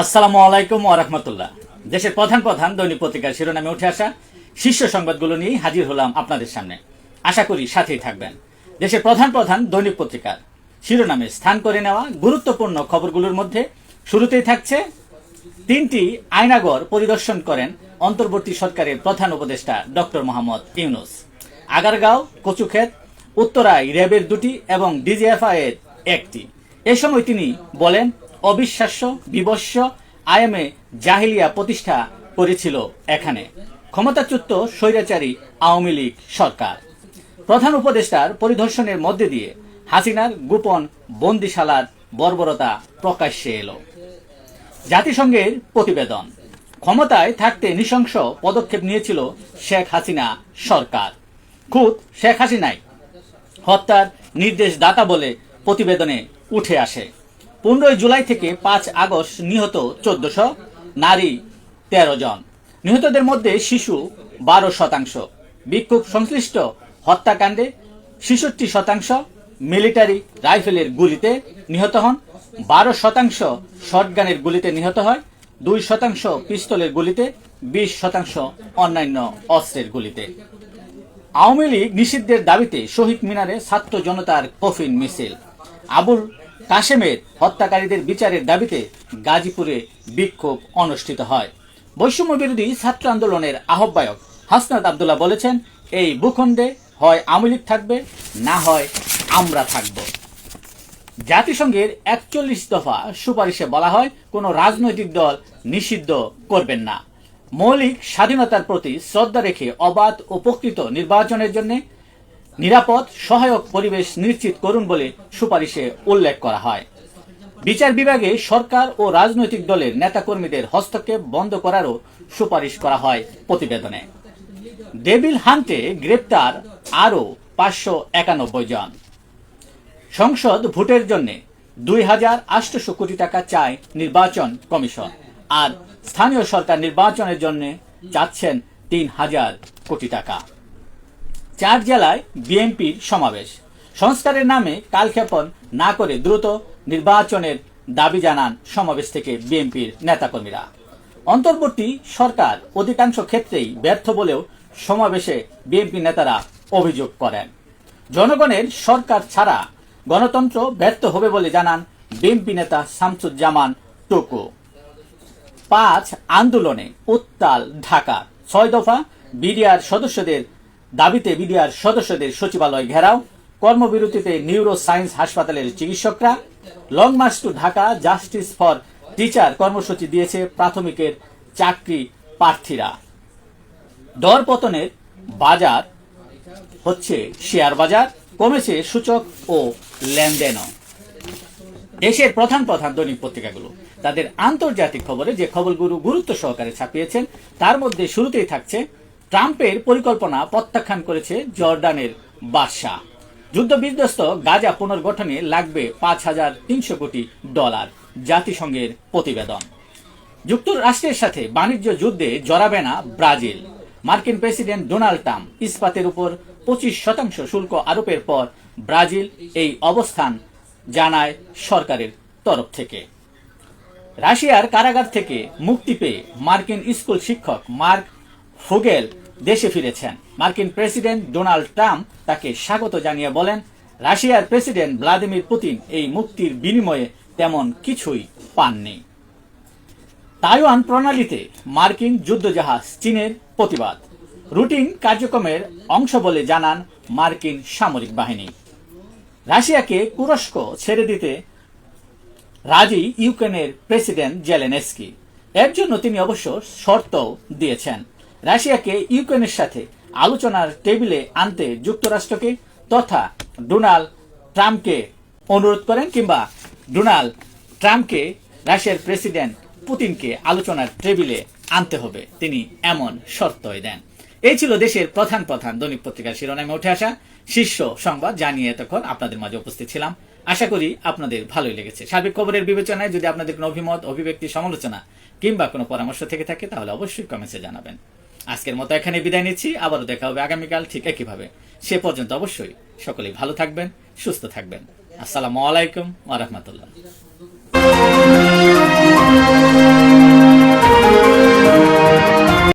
আসসালামু আলাইকুম ওরহমতুল্লাহ দেশের প্রধান প্রধান দৈনিক পত্রিকার শিরোনামে উঠে আসা শীর্ষ সংবাদগুলো নিয়ে হাজির হলাম আপনাদের সামনে। আশা করি সাথেই থাকবেন। দেশের প্রধান প্রধান দৈনিক পত্রিকার শিরোনামে স্থান করে নেওয়া গুরুত্বপূর্ণ খবরগুলোর মধ্যে শুরুতেই থাকছে তিনটি আয়নাগর পরিদর্শন করেন অন্তর্বর্তী সরকারের প্রধান উপদেষ্টা ডক্টর মোহাম্মদ ইউনুস। আগারগাঁও, কচুক্ষেত, উত্তরায় র্যাবের দুটি এবং ডিজিএফআই এর একটি। এ সময় তিনি বলেন অবিশ্বাস্য বিবস্য আইএমএ জাহিলিয়া প্রতিষ্ঠা করেছিল এখানে। ক্ষমতাচ্যুত স্বৈরাচারী আওয়ামী লীগ সরকার। প্রধান উপদেষ্টার পরিদর্শনের মধ্যে দিয়ে হাসিনার গোপন বন্দিশালার বর্বরতা প্রকাশ্যে এলো। জাতিসংঘের প্রতিবেদন। ক্ষমতায় থাকতে নৃশংস পদক্ষেপ নিয়েছিল শেখ হাসিনা সরকার। খুদ শেখ হাসিনাই হত্যার নির্দেশ দাতা বলে প্রতিবেদনে উঠে আসে। পনেরোই জুলাই থেকে পাঁচ আগস্ট নিহত চোদ্দশো নারী, তেরো জন। নিহতদের মধ্যে শিশু বারো শতাংশ। বিক্ষোভ সংশ্লিষ্ট হত্যাকাণ্ডে ছেষট্টি শতাংশ মিলিটারি রাইফেলের গুলিতে নিহত হন, বারো শতাংশ শটগানের গুলিতে নিহত হয়, দুই শতাংশ পিস্তলের গুলিতে, বিশ শতাংশ অন্যান্য অস্ত্রের গুলিতে। আওয়ামী লীগ নিষিদ্ধের দাবিতে শহীদ মিনারে ছাত্র জনতার কফিন মিছিল। আবুল কাশেমের হত্যাকারীদের বিচারের দাবিতে গাজীপুরে বিক্ষোভ অনুষ্ঠিত হয়। বৈষম্য বিরোধী ছাত্র আন্দোলনের আহ্বায়ক হাসনাত আবদুল্লাহ বলেছেন, এই ভূখণ্ডে হয় আওয়ামী লীগ থাকবে, না হয় আমরা থাকব। জাতিসংঘের একচল্লিশ দফা সুপারিশে বলা হয়, কোনো রাজনৈতিক দল নিষিদ্ধ করবেন না। মৌলিক স্বাধীনতার প্রতি শ্রদ্ধা রেখে অবাধ ও প্রকৃত নির্বাচনের জন্য নিরাপদ, সহায়ক পরিবেশ নিশ্চিত করুন বলে সুপারিশে উল্লেখ করা হয়। বিচার বিভাগে সরকার ও রাজনৈতিক দলের নেতাকর্মীদের হস্তক্ষেপ বন্ধ করারও সুপারিশ করা হয় প্রতিবেদনে। ডেভিল হান্টে গ্রেপ্তার আরও পাঁচশো একানব্বই জন। সংসদ ভোটের জন্য দুই হাজার আটশো কোটি টাকা চায় নির্বাচন কমিশন আর স্থানীয় সরকার নির্বাচনের জন্য চাচ্ছেন তিন হাজার কোটি টাকা। চার জেলায় বিএনপির সমাবেশ। সংস্কারের নামে কালক্ষেপণ না করে দ্রুত নির্বাচনের দাবি জানান সমাবেশ থেকে বিএনপির নেতাকর্মীরা। অন্তর্বর্তী সরকার অধিকাংশ ক্ষেত্রেই ব্যর্থ বলেও সমাবেশে বিএনপি নেতারা অভিযোগ করেন। জনগণের সরকার ছাড়া গণতন্ত্র ব্যর্থ হবে বলে জানান বিএনপি নেতা শামসুজ্জামান টোকো। পাঁচ আন্দোলনে উত্তাল ঢাকা। ছয় দফা বিডিআর সদস্যদের দাবিতে বিডিআর সদস্যদের সচিবালয় ঘেরাও, কর্মবিরতিতে নিউরো সায়েন্স হাসপাতালের চিকিৎসকরা, long march to Dhaka justice for teacher কর্মসূচি দিয়েছে প্রাথমিকের চাকরি প্রার্থীরা। দর পতনের বাজার হচ্ছে শেয়ার বাজার, কমেছে সূচক ও লেনদেনও। দেশের প্রধান প্রধান দৈনিক পত্রিকাগুলো। তাদের আন্তর্জাতিক খবরে যে খবরগুলো গুরুত্ব সহকারে ছাপিয়েছেন, তার মধ্যে শুরুতেই থাকছে ট্রাম্পের পরিকল্পনা প্রত্যাখ্যান করেছে জর্ডানের বাদশাহ। যুদ্ধ বিধ্বস্ত গাজা পুনর্গঠনে লাগবে পাঁচ হাজার তিনশো কোটি ডলার জাতিসংঘের প্রতিবেদন। যুক্তরাষ্ট্রের সাথে বাণিজ্য যুদ্ধে জড়াবে না ব্রাজিল। মার্কিন প্রেসিডেন্ট ডোনাল্ড ট্রাম্প ইস্পাতের উপর পঁচিশ শতাংশ শুল্ক আরোপের পর ব্রাজিল এই অবস্থান জানায় সরকারের তরফ থেকে। রাশিয়ার কারাগার থেকে মুক্তি পেয়ে মার্কিন স্কুল শিক্ষক মার্ক ফুগেল দেশে ফিরেছেন। মার্কিন প্রেসিডেন্ট ডোনাল্ড ট্রাম্প তাকে স্বাগত জানিয়ে বলেন, রাশিয়ার প্রেসিডেন্ট ভ্লাদিমির পুতিন এই মুক্তির বিনিময়ে তেমন কিছুই পাননি। তাইওয়ান প্রণালীতে মার্কিন যুদ্ধজাহাজ চীনের প্রতিবাদ। রুটিন কার্যক্রমের অংশ বলে জানান মার্কিন সামরিক বাহিনী। রাশিয়াকে তুরস্ক ছেড়ে দিতে রাজি ইউক্রেনের প্রেসিডেন্ট জেলেনেস্কি। এর জন্য তিনি অবশ্য শর্ত দিয়েছেন। রাশিয়াকে ইউক্রেনের সাথে আলোচনার টেবিলে আনতে যুক্তরাষ্ট্রকে তথা ডোনাল্ড ট্রাম্পকে অনুরোধ করেন কিংবা ডোনাল্ড ট্রাম্পকে রাশিয়ার প্রেসিডেন্ট পুতিনকে আলোচনার টেবিলে আনতে হবে। তিনি এমন শর্তই দেন। এই ছিল দেশের প্রধান প্রধান দৈনিক পত্রিকার শিরোনামে উঠে আসা শীর্ষ সংবাদ। জানিয়ে এতক্ষণ আপনাদের মাঝে উপস্থিত ছিলাম। আশা করি আপনাদের ভালোই লেগেছে। সার্বিক খবরের বিবেচনায় যদি আপনাদের কোনো অভিমত, অভিব্যক্তি, সমালোচনা কিংবা কোনো পরামর্শ থেকে থাকে, তাহলে অবশ্যই কমেন্টে জানাবেন। আজকের মতো এখানে বিদায় নিচ্ছি, আবারও দেখা হবে আগামীকাল, ঠিক একইভাবে। সে পর্যন্ত অবশ্যই সকলেই ভালো থাকবেন, সুস্থ থাকবেন। আসসালামু আলাইকুম রাহমাতুল্লাহ।